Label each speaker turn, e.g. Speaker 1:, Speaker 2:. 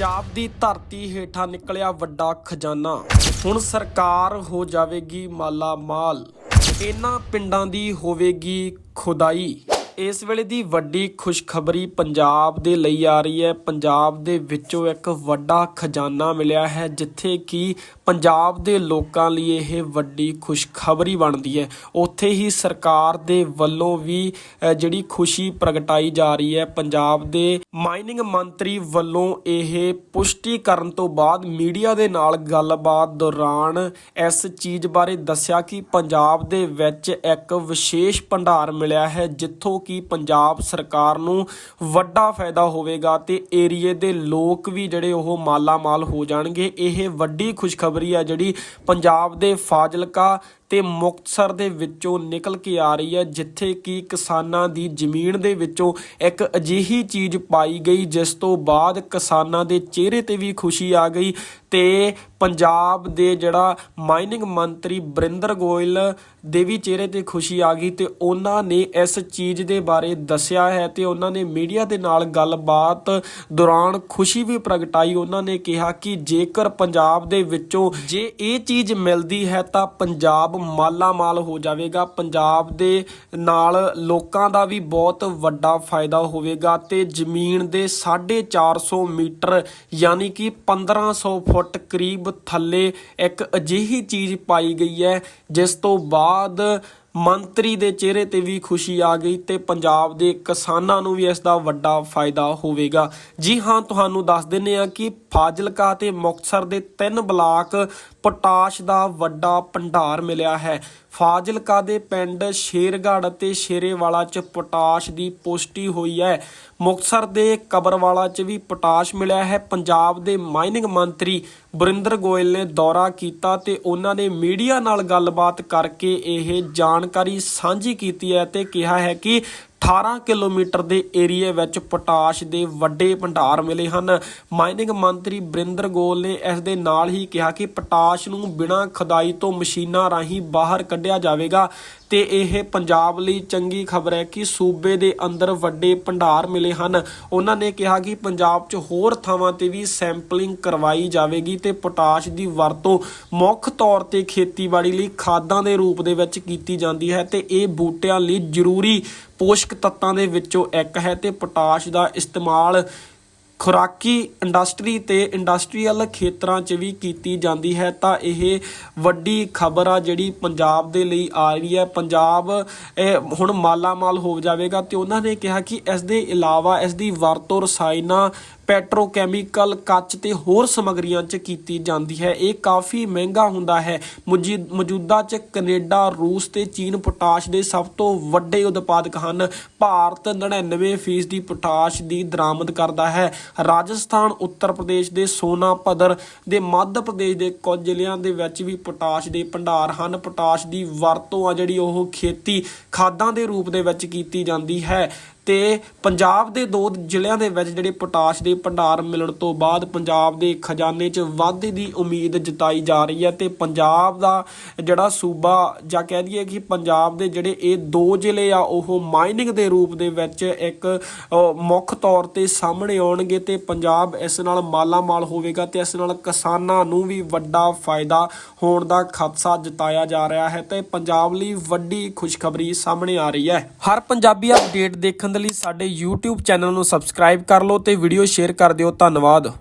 Speaker 1: ਪੰਜਾਬ ਦੀ ਧਰਤੀ ਹੇਠਾਂ ਨਿਕਲਿਆ ਵੱਡਾ ਖਜ਼ਾਨਾ। ਹੁਣ ਸਰਕਾਰ ਹੋ ਜਾਵੇਗੀ ਮਾਲਾ ਮਾਲ ਇਹਨਾਂ ਪਿੰਡਾਂ ਦੀ ਹੋਵੇਗੀ ਖੁਦਾਈ। ਇਸ ਵੇਲੇ ਦੀ ਵੱਡੀ ਖੁਸ਼ਖਬਰੀ ਪੰਜਾਬ ਦੇ ਲਈ ਆ ਰਹੀ ਹੈ। ਪੰਜਾਬ ਦੇ ਵਿੱਚੋਂ ਇੱਕ ਵੱਡਾ ਖਜ਼ਾਨਾ ਮਿਲਿਆ ਹੈ, ਜਿੱਥੇ ਕਿ ਪੰਜਾਬ ਦੇ ਲੋਕਾਂ ਲਈ ਇਹ ਵੱਡੀ ਖੁਸ਼ਖਬਰੀ ਬਣਦੀ ਹੈ। ਉੱਥੇ ਹੀ ਸਰਕਾਰ ਦੇ ਵੱਲੋਂ ਵੀ ਜਿਹੜੀ ਖੁਸ਼ੀ ਪ੍ਰਗਟਾਈ ਜਾ ਰਹੀ ਹੈ। ਪੰਜਾਬ ਦੇ ਮਾਈਨਿੰਗ ਮੰਤਰੀ ਵੱਲੋਂ ਇਹ ਪੁਸ਼ਟੀ ਕਰਨ ਤੋਂ ਬਾਅਦ ਮੀਡੀਆ ਦੇ ਨਾਲ ਗੱਲਬਾਤ ਦੌਰਾਨ ਇਸ ਚੀਜ਼ ਬਾਰੇ ਦੱਸਿਆ ਕਿ ਪੰਜਾਬ ਦੇ ਵਿੱਚ ਇੱਕ ਵਿਸ਼ੇਸ਼ ਭੰਡਾਰ ਮਿਲਿਆ ਹੈ, ਜਿੱਥੋਂ ਕਿ ਪੰਜਾਬ ਸਰਕਾਰ ਨੂੰ ਵੱਡਾ ਫਾਇਦਾ ਹੋਵੇਗਾ ਤੇ ਏਰੀਏ ਦੇ ਲੋਕ ਵੀ ਜਿਹੜੇ ਉਹ ਮਾਲਾ ਮਾਲ ਹੋ ਜਾਣਗੇ। ਇਹ ਵੱਡੀ ਖੁਸ਼ਖਬਰੀ ਆ ਜਿਹੜੀ ਪੰਜਾਬ ਦੇ ਫਾਜ਼ਿਲਕਾ ਤੇ ਮੁਕਤਸਰ ਦੇ ਵਿੱਚੋਂ ਨਿਕਲ ਕੇ ਆ ਰਹੀ ਹੈ, ਜਿੱਥੇ ਕਿ ਕਿਸਾਨਾਂ ਦੀ ਜ਼ਮੀਨ ਦੇ ਵਿੱਚੋਂ ਇੱਕ ਅਜਿਹੀ ਚੀਜ਼ ਪਾਈ ਗਈ, ਜਿਸ ਤੋਂ ਬਾਅਦ ਕਿਸਾਨਾਂ ਦੇ ਚਿਹਰੇ ਤੇ ਵੀ ਖੁਸ਼ੀ ਆ ਗਈ ਤੇ ਪੰਜਾਬ ਦੇ ਜਿਹੜਾ ਮਾਈਨਿੰਗ ਮੰਤਰੀ ਬਰਿੰਦਰ ਗੋਇਲ ਦੇ ਵੀ ਚਿਹਰੇ ਤੇ ਖੁਸ਼ੀ ਆ ਗਈ ਤੇ ਉਹਨਾਂ ਨੇ ਇਸ ਚੀਜ਼ ਦੇ ਬਾਰੇ ਦੱਸਿਆ ਹੈ ਤੇ ਉਹਨਾਂ ਨੇ ਮੀਡੀਆ ਦੇ ਨਾਲ ਗੱਲਬਾਤ ਦੌਰਾਨ ਖੁਸ਼ੀ ਵੀ ਪ੍ਰਗਟਾਈ। ਉਹਨਾਂ ਨੇ ਕਿਹਾ ਕਿ ਜੇਕਰ ਪੰਜਾਬ ਦੇ ਵਿੱਚੋਂ ਜੇ ਇਹ ਚੀਜ਼ ਮਿਲਦੀ ਹੈ ਤਾਂ ਪੰਜਾਬ ਮਾਲਾ ਮਾਲ ਹੋ ਜਾਵੇਗਾ। ਪੰਜਾਬ ਦੇ ਨਾਲ ਲੋਕਾਂ ਦਾ ਵੀ ਬਹੁਤ ਵੱਡਾ ਫਾਇਦਾ ਹੋਵੇਗਾ ਤੇ ਜ਼ਮੀਨ ਦੇ 450 ਮੀਟਰ ਯਾਨੀ ਕਿ 1500 ਫੁੱਟ ਕਰੀਬ ਥੱਲੇ ਇੱਕ ਅਜਿਹੀ ਚੀਜ਼ ਪਾਈ ਗਈ ਹੈ, ਜਿਸ ਤੋਂ ਬਾਅਦ ਮੰਤਰੀ ਦੇ ਚਿਹਰੇ ਤੇ ਵੀ ਖੁਸ਼ੀ ਆ ਗਈ ਤੇ ਪੰਜਾਬ ਦੇ ਕਿਸਾਨਾਂ ਨੂੰ ਵੀ ਇਸ ਦਾ ਵੱਡਾ ਫਾਇਦਾ ਹੋਵੇਗਾ। ਜੀ ਹਾਂ, ਤੁਹਾਨੂੰ ਦੱਸ ਦਿੰਨੇ ਆ ਕਿ ਫਾਜ਼ਿਲਕਾ ਤੇ ਮੁਕਤਸਰ ਦੇ ਤਿੰਨ ਬਲਾਕ ਪੋਟਾਸ਼ ਦਾ ਵੱਡਾ ਭੰਡਾਰ ਮਿਲਿਆ ਹੈ। ਫਾਜ਼ਿਲਕਾ ਦੇ ਪਿੰਡ ਸ਼ੇਰਗੜ੍ਹ ਅਤੇ ਸ਼ੇਰੇਵਾਲਾ ਚ ਪੋਟਾਸ਼ ਦੀ ਪੁਸ਼ਟੀ ਹੋਈ ਹੈ। ਮੁਕਤਸਰ ਦੇ ਕਬਰਵਾਲਾ ਚ ਵੀ ਪੋਟਾਸ਼ ਮਿਲਿਆ ਹੈ। ਪੰਜਾਬ ਦੇ ਮਾਈਨਿੰਗ ਮੰਤਰੀ ਬਰਿੰਦਰ ਗੋਇਲ ਨੇ ਦੌਰਾ ਕੀਤਾ ਤੇ ਉਹਨਾਂ ਨੇ ਮੀਡੀਆ ਨਾਲ ਗੱਲਬਾਤ ਕਰਕੇ ਇਹ ਜਾਣਕਾਰੀ ਸਾਂਝੀ ਕੀਤੀ ਹੈ ਤੇ ਕਿਹਾ ਹੈ ਕਿ 18 ਕਿਲੋਮੀਟਰ ਦੇ ਏਰੀਏ ਵਿੱਚ ਪੋਟਾਸ਼ ਦੇ ਵੱਡੇ ਭੰਡਾਰ ਮਿਲੇ ਹਨ। ਮਾਈਨਿੰਗ ਮੰਤਰੀ ਬਰਿੰਦਰ ਗੋਲ ਨੇ ਇਸ ਦੇ ਨਾਲ ਹੀ ਕਿਹਾ ਕਿ ਪੋਟਾਸ਼ ਨੂੰ ਬਿਨਾਂ ਖਦਾਈ ਤੋਂ ਮਸ਼ੀਨਾਂ ਰਾਹੀਂ ਬਾਹਰ ਕੱਢਿਆ ਜਾਵੇਗਾ। ਤੇ ਇਹ ਪੰਜਾਬ ਲਈ ਚੰਗੀ ਖਬਰ ਹੈ ਕਿ ਸੂਬੇ ਦੇ ਅੰਦਰ ਵੱਡੇ ਭੰਡਾਰ ਮਿਲੇ ਹਨ। ਉਹਨਾਂ ਨੇ ਕਿਹਾ ਕਿ ਪੰਜਾਬ 'ਚ ਹੋਰ ਥਾਵਾਂ ਤੇ ਵੀ ਸੈਂਪਲਿੰਗ ਕਰਵਾਈ ਜਾਵੇਗੀ ਤੇ ਪੋਟਾਸ਼ ਦੀ ਵਰਤੋਂ ਮੁੱਖ ਤੌਰ ਤੇ ਖੇਤੀਬਾੜੀ ਲਈ ਖਾਦਾਂ ਦੇ ਰੂਪ ਦੇ ਵਿੱਚ ਕੀਤੀ ਜਾਂਦੀ ਹੈ ਤੇ ਇਹ ਬੂਟਿਆਂ ਲਈ ਜ਼ਰੂਰੀ ਪੋਸ਼ਕ ਤੱਤਾਂ ਦੇ ਵਿੱਚੋਂ ਇੱਕ ਹੈ ਤੇ ਪੋਟਾਸ਼ ਦਾ ਇਸਤੇਮਾਲ ਖੁਰਾਕੀ ਇੰਡਸਟਰੀ ਤੇ ਇੰਡਸਟਰੀਅਲ ਖੇਤਰਾਂ 'ਚ ਵੀ ਕੀਤੀ ਜਾਂਦੀ ਹੈ, ਤਾਂ ਇਹ ਵੱਡੀ ਖਬਰ ਆ ਜਿਹੜੀ ਪੰਜਾਬ ਦੇ ਲਈ ਆ ਰਹੀ ਹੈ। ਪੰਜਾਬ ਹੁਣ ਮਾਲਾਮਾਲ ਹੋ ਜਾਵੇਗਾ ਤੇ ਉਹਨਾਂ ਨੇ ਕਿਹਾ ਕਿ ਇਸ ਦੇ ਇਲਾਵਾ ਇਸ ਦੀ ਵਰਤੋਂ ਰਸਾਇਣਾਂ ਪੈਟਰੋਕੈਮੀਕਲ ਕੱਚ ਤੇ ਹੋਰ ਸਮਗਰੀਆਂ 'ਚ ਕੀਤੀ ਜਾਂਦੀ ਹੈ। ਇਹ ਕਾਫੀ ਮਹਿੰਗਾ ਹੁੰਦਾ ਹੈ। ਮੌਜੀ- ਮੌਜੂਦਾ 'ਚ ਕੈਨੇਡਾ, ਰੂਸ ਤੇ ਚੀਨ ਪੋਟਾਸ਼ ਦੇ ਸਭ ਤੋਂ ਵੱਡੇ ਉਤਪਾਦਕ ਹਨ। ਭਾਰਤ 99% ਦੀ ਪੋਟਾਸ਼ ਦੀ ਦਰਾਮਦ ਕਰਦਾ ਹੈ। ਰਾਜਸਥਾਨ, ਉੱਤਰ ਪ੍ਰਦੇਸ਼ ਦੇ ਸੋਨਾ ਸੋਨਾਪਦਰ ਦੇ ਮੱਧ ਪ੍ਰਦੇਸ਼ ਦੇ ਕੁਝ ਜ਼ਿਲ੍ਹਿਆਂ ਦੇ ਵਿੱਚ ਵੀ ਪੋਟਾਸ਼ ਦੇ ਭੰਡਾਰ ਹਨ। ਪੋਟਾਸ਼ ਦੀ ਵਰਤੋਂ ਆ ਜਿਹੜੀ ਉਹ ਖੇਤੀ ਖਾਦਾਂ ਦੇ ਰੂਪ ਦੇ ਵਿੱਚ ਕੀਤੀ ਜਾਂਦੀ ਹੈ। ਤੇ ਪੰਜਾਬ ਦੇ ਦੋ ਜ਼ਿਲ੍ਹਿਆਂ ਦੇ ਵਿੱਚ ਜਿਹੜੇ ਪੋਟਾਸ਼ ਦੇ ਭੰਡਾਰ ਮਿਲਣ ਤੋਂ ਬਾਅਦ ਪੰਜਾਬ ਦੇ ਖਜ਼ਾਨੇ 'ਚ ਵਾਧੇ ਦੀ ਉਮੀਦ ਜਤਾਈ ਜਾ ਰਹੀ ਹੈ ਤੇ ਪੰਜਾਬ ਦਾ ਜਿਹੜਾ ਸੂਬਾ ਜਾਂ ਕਹਿ ਦਈਏ ਕਿ ਪੰਜਾਬ ਦੇ ਜਿਹੜੇ ਇਹ ਦੋ ਜ਼ਿਲ੍ਹੇ ਆ, ਉਹ ਮਾਈਨਿੰਗ ਦੇ ਰੂਪ ਦੇ ਵਿੱਚ ਇੱਕ ਮੁੱਖ ਤੌਰ ਤੇ ਸਾਹਮਣੇ ਆਉਣਗੇ ਤੇ ਪੰਜਾਬ ਇਸ ਨਾਲ ਮਾਲਾ ਮਾਲ ਹੋਵੇਗਾ ਤੇ ਇਸ ਨਾਲ ਕਿਸਾਨਾਂ ਨੂੰ ਵੀ ਵੱਡਾ ਫਾਇਦਾ ਹੋਣ ਦਾ ਖਦਸ਼ਾ ਜਤਾਇਆ ਜਾ ਰਿਹਾ ਹੈ ਤੇ ਪੰਜਾਬ ਲਈ ਵੱਡੀ ਖੁਸ਼ਖਬਰੀ ਸਾਹਮਣੇ ਆ ਰਹੀ ਹੈ। ਹਰ ਪੰਜਾਬੀ ਅਪਡੇਟ ਦੇਖਣ ਦੇ ਲਈ ਸਾਡੇ YouTube ਚੈਨਲ ਨੂੰ ਸਬਸਕ੍ਰਾਈਬ ਕਰ ਲਓ ਤੇ ਵੀਡੀਓ ਸ਼ੇਅਰ ਕਰ ਦਿਓ। ਧੰਨਵਾਦ।